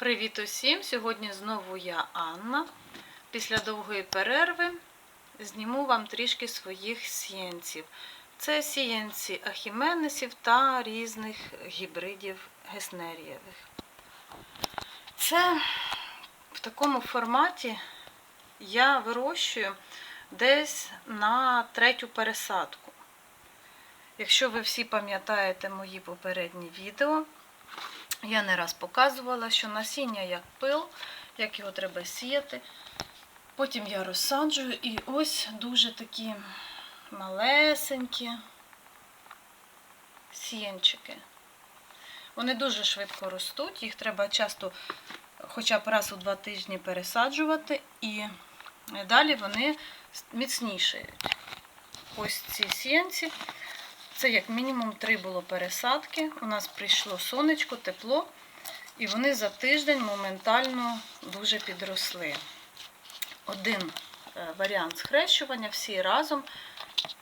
Привіт усім! Сьогодні знову я Анна. Після довгої перерви зніму вам трішки своїх сіянців. Це сіянці ахіменесів та різних гібридів геснерієвих. Це в такому форматі я вирощую десь на третю пересадку. Якщо ви всі пам'ятаєте мої попередні відео, я не раз показувала, що насіння як пил, як його треба сіяти. Потім я розсаджую і ось дуже такі малесенькі сіянчики. Вони дуже швидко ростуть, їх треба часто хоча б раз у два тижні пересаджувати, і далі вони міцнішають. Ось ці сіянці. Це як мінімум три було пересадки. У нас прийшло сонечко, тепло, і вони за тиждень моментально дуже підросли. Один е, варіант схрещування, всі разом,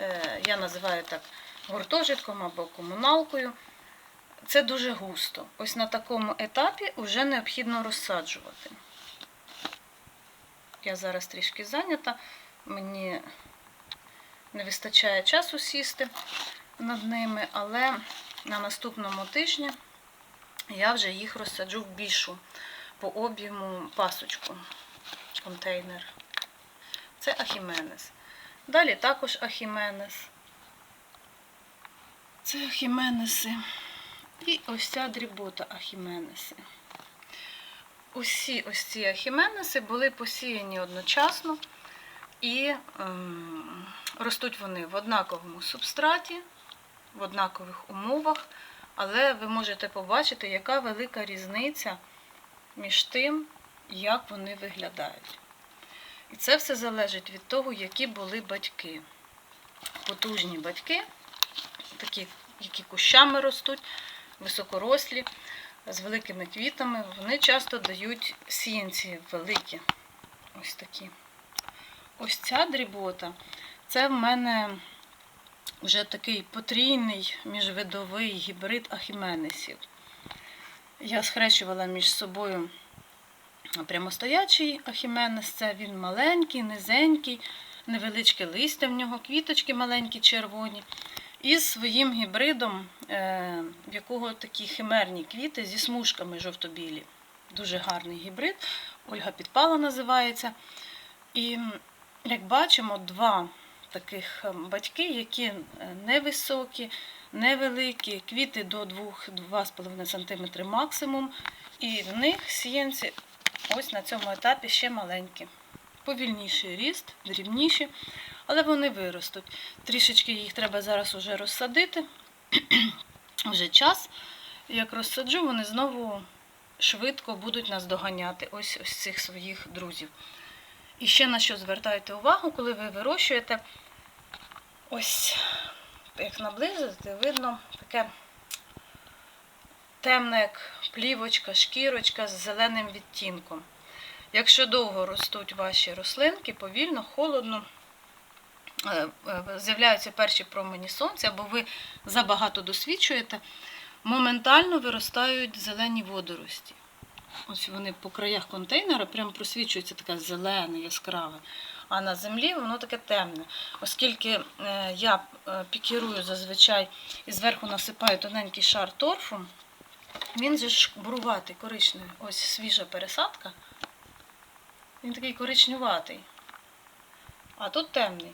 е, я називаю так гуртожитком або комуналкою. Це дуже густо. Ось на такому етапі вже необхідно розсаджувати. Я зараз трішки зайнята, мені не вистачає часу сісти над ними, але на наступному тижні я вже їх розсаджу в більшу по об'єму пасочку, контейнер. Це ахіменес. Далі також ахіменес. Це ахіменеси. І ось ця дрібота ахіменеси. Усі ось ці ахіменеси були посіяні одночасно і ем, ростуть вони в однаковому субстраті, в однакових умовах, але ви можете побачити, яка велика різниця між тим, як вони виглядають. І це все залежить від того, які були батьки. Потужні батьки, такі, які кущами ростуть, високорослі, з великими квітами, вони часто дають сіянці великі. Ось такі. Ось ця дрібота, це в мене вже такий потрійний міжвидовий гібрид ахіменесів. Я схрещувала між собою прямостоячий ахіменес, це він маленький, низенький, невеличке листя в нього, квіточки маленькі, червоні. І своїм гібридом, е, в якого такі химерні квіти зі смужками жовто-білі. Дуже гарний гібрид. Ольга Підпала називається. І, як бачимо, два таких батьки, які невисокі, невеликі, квіти до 2-2,5 см максимум. І в них сіянці ось на цьому етапі ще маленькі. Повільніший ріст, дрібніші, але вони виростуть. Трішечки їх треба зараз уже розсадити. Вже час. Як розсаджу, вони знову швидко будуть нас доганяти ось ось цих своїх друзів. І ще на що звертайте увагу, коли ви вирощуєте, ось, як наблизити, видно таке темне, як плівочка, шкірочка з зеленим відтінком. Якщо довго ростуть ваші рослинки, повільно, холодно, е, е, з'являються перші промені сонця, або ви забагато досвідчуєте, моментально виростають зелені водорості. Ось вони по краях контейнера прям просвічується таке зелене, яскраве. А на землі воно таке темне. Оскільки е, я е, пікірую зазвичай і зверху насипаю тоненький шар торфу, він же ж буруватий, коричневий. Ось свіжа пересадка. Він такий коричневатий. А тут темний.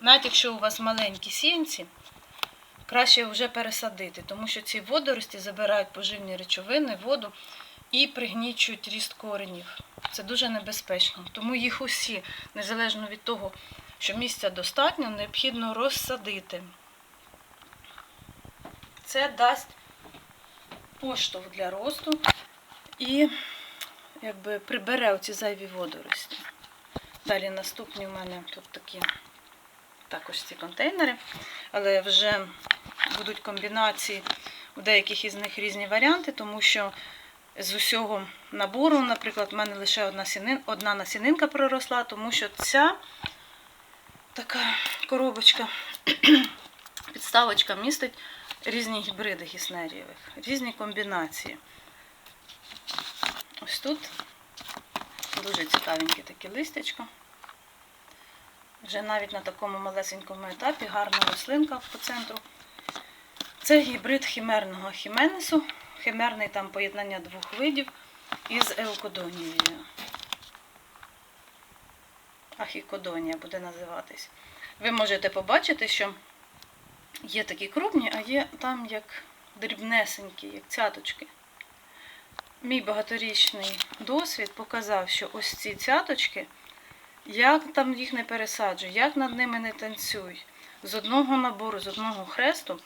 Навіть якщо у вас маленькі сінці, краще вже пересадити, тому що ці водорості забирають поживні речовини, воду і пригнічують ріст коренів. Це дуже небезпечно. Тому їх усі, незалежно від того, що місця достатньо, необхідно розсадити. Це дасть поштовх для росту і якби прибере оці зайві водорості. Далі наступні у мене тут такі також ці контейнери, але вже будуть комбінації, у деяких із них різні варіанти, тому що з усього набору, наприклад, в мене лише одна сінин, одна насінинка проросла, тому що ця така коробочка, підставочка містить різні гібриди гіснерієвих, різні комбінації. Ось тут дуже цікавеньке таке листячко. Вже навіть на такому малесенькому етапі гарна рослинка по центру. Це гібрид хімерного хіменесу. Химерний там поєднання двох видів із еукодонією. Ахікодонія буде називатись. Ви можете побачити, що є такі крупні, а є там як дрібнесенькі, як цяточки. Мій багаторічний досвід показав, що ось ці цяточки, як там їх не пересаджуй, як над ними не танцюй, з одного набору, з одного хресту,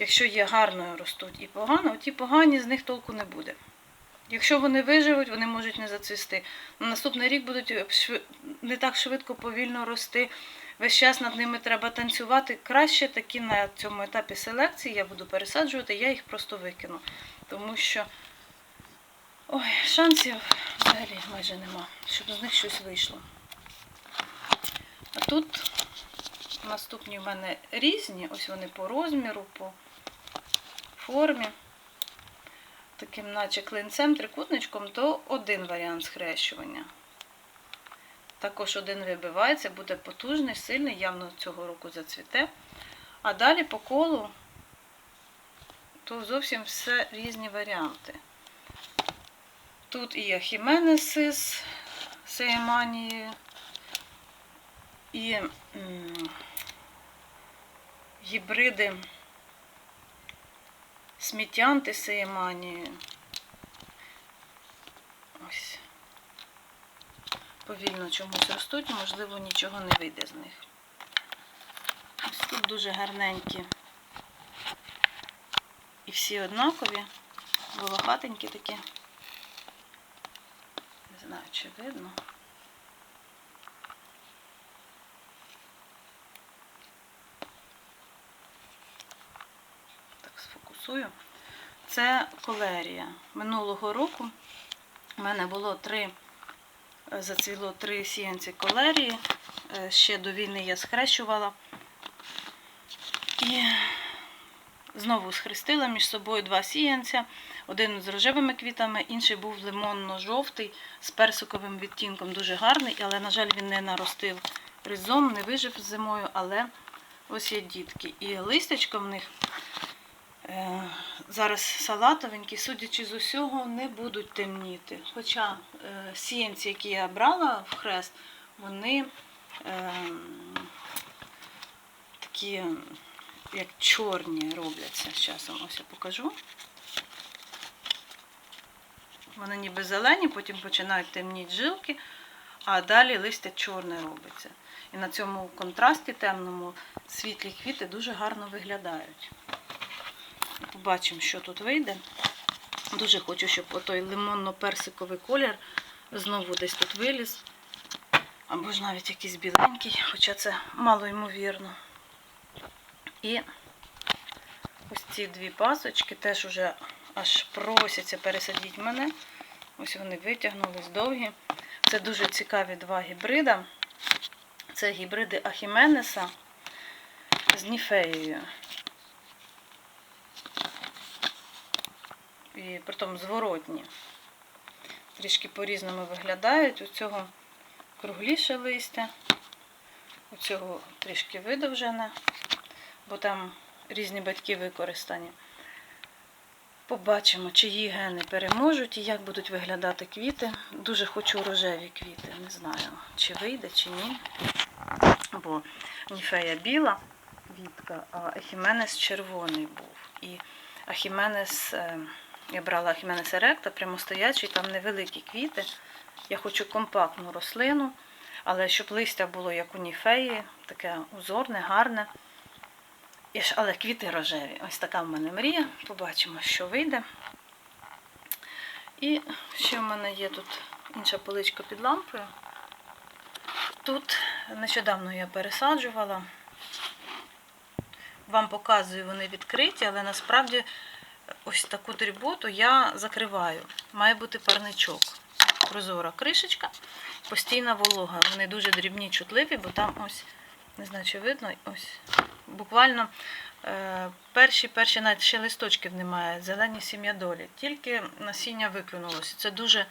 якщо є гарною ростуть і погано, ті погані з них толку не буде. Якщо вони виживуть, вони можуть не зацвісти. На наступний рік будуть шви- не так швидко, повільно рости. Весь час над ними треба танцювати. Краще такі на цьому етапі селекції я буду пересаджувати, я їх просто викину. Тому що ой, шансів взагалі майже нема, щоб з них щось вийшло. А тут наступні в мене різні, ось вони по розміру, по формі таким наче клинцем, трикутничком, то один варіант схрещування. Також один вибивається, буде потужний, сильний, явно цього року зацвіте. А далі по колу то зовсім все різні варіанти. Тут і ахіменеси з Сейманією, і гібриди сміттянти Сейманією. Ось. Повільно чомусь ростуть, можливо, нічого не вийде з них. Ось тут дуже гарненькі. І всі однакові, волохатенькі такі. Не знаю, чи видно. Так, сфокусую. Це колерія. Минулого року у мене було три, е, зацвіло три сіянці колерії. Е, Ще до війни я схрещувала. І знову схрестила між собою два сіянця. Один з рожевими квітами, інший був лимонно-жовтий з персиковим відтінком. Дуже гарний, але, на жаль, він не наростив ризом, не вижив зимою, але ось є дітки. І листячко в них зараз салатовенькі, судячи з усього, не будуть темніти. Хоча е, сіянці, які я брала в хрест, вони е, такі як чорні робляться з часом. Ось я покажу. Вони ніби зелені, потім починають темніти жилки, а далі листя чорне робиться. І на цьому контрасті темному світлі квіти дуже гарно виглядають. Побачимо, що тут вийде. Дуже хочу, щоб отой лимонно-персиковий колір знову десь тут виліз. Або ж навіть якийсь біленький, хоча це мало ймовірно. І ось ці дві пасочки теж уже аж просяться пересадіть мене. Ось вони витягнулись довгі. Це дуже цікаві два гібрида. Це гібриди Ахіменеса з Ніфеєю. І притом зворотні. Трішки по-різному виглядають. У цього кругліше листя, у цього трішки видовжене, бо там різні батьки використані. Побачимо, чиї гени переможуть і як будуть виглядати квіти. Дуже хочу рожеві квіти. Не знаю, чи вийде, чи ні. Бо ніфея біла квітка, а Ехіменес червоний був. І Ахіменес, е, я брала Ахіменес еректа, прямостоячий, там невеликі квіти. Я хочу компактну рослину, але щоб листя було як у ніфеї, таке узорне, гарне. Але квіти рожеві. Ось така в мене мрія. Побачимо, що вийде. І ще в мене є тут інша поличка під лампою. Тут нещодавно я пересаджувала. Вам показую, вони відкриті, але насправді ось таку дріботу я закриваю. Має бути парничок. Прозора кришечка, постійна волога. Вони дуже дрібні, чутливі, бо там ось, не знаю, чи видно, ось буквально Е, Перші, перші навіть ще листочків немає, зелені сім'ядолі, тільки насіння виклюнулося. Це дуже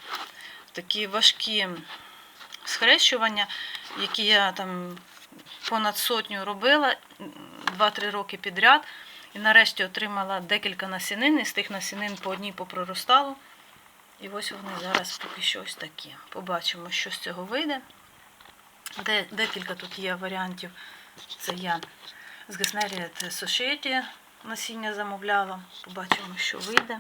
такі важкі схрещування, які я там понад сотню робила 2-3 роки підряд. І нарешті отримала декілька насінин, і з тих насінин по одній попроростало. І ось вони зараз поки що ось такі. Побачимо, що з цього вийде. Де, декілька тут є варіантів. Це я з Геснерія Society насіння замовляла. Побачимо, що вийде.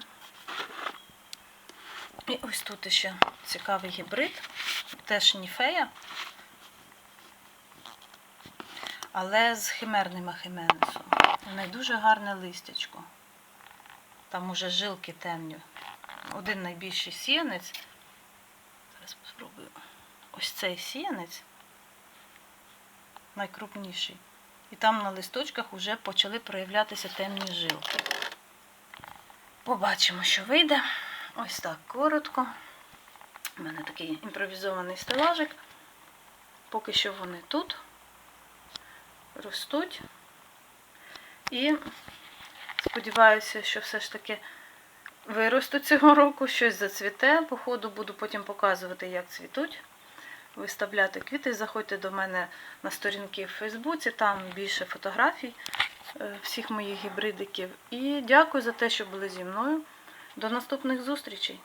І ось тут ще цікавий гібрид, теж ніфея, але з химерним ахименесом. У неї дуже гарне листячко. Там уже жилки темні. Один найбільший сіянець. Зараз спробую. Ось цей сіянець найкрупніший. І там на листочках вже почали проявлятися темні жилки. Побачимо, що вийде. Ось так коротко. У мене такий імпровізований стелажик. Поки що вони тут ростуть. І сподіваюся, що все ж таки виростуть цього року, щось зацвіте. По ходу буду потім показувати, як цвітуть. Виставляти квіти. Заходьте до мене на сторінки в Фейсбуці, там більше фотографій е, всіх моїх гібридиків. І дякую за те, що були зі мною. До наступних зустрічей!